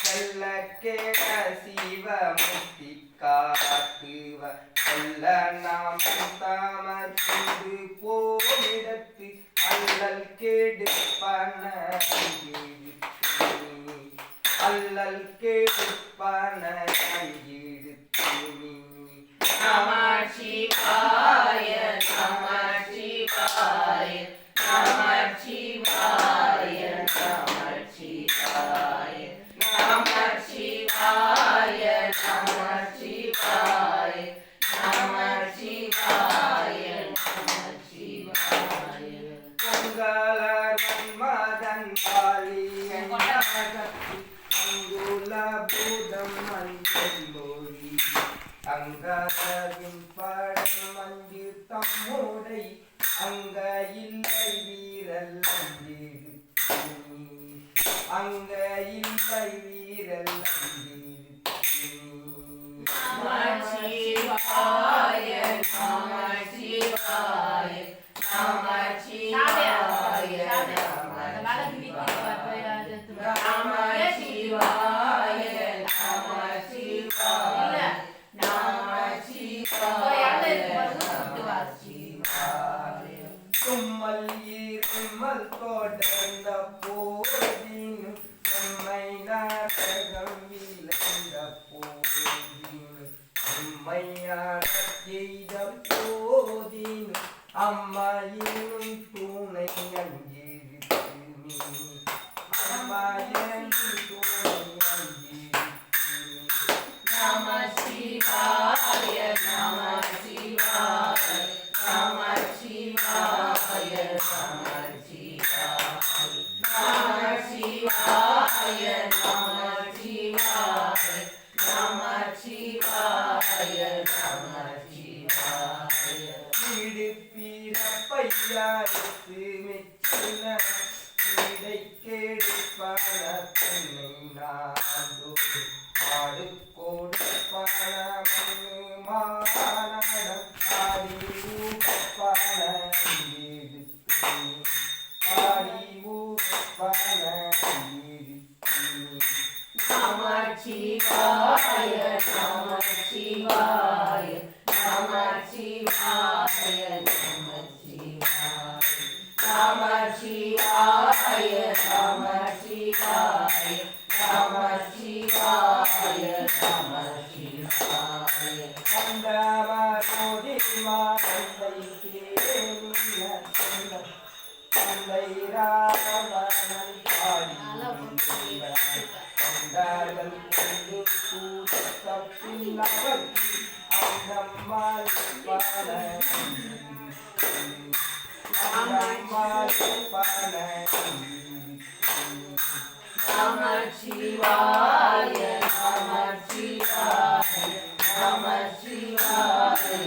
செல்ல கேட சிவமுக்தி காத்துவ செல்ல நாம் தாமது போரிடத்து அல்லல் கேடு பண அல்லல் இழுத்து நீ அங்கரின் படம் அஞ்சு தம்முடை அங்க இல்லை வீரல் அங்க இல்லை வீரல் சிவாய நம சிவாய நம பால் தொடர்ந்த போதின் நம்மை நாடகம் இழந்த போதின் போதின் அம்மாயினும் துணை அங்கிருக்குமே அம்மாயே வீடு பீரப்பையாருக்கு மெச்சின வீடை கேடுப்பான பெண் தந்தை பேருள்ள தந்தை ராவணன் கொண்டாடல் கொண்டு கூட தப்பில்லவர் அந்தம்மாள் பல அந்தம்மாள் பல நம சிவாய நம சிவாய நம சிவாய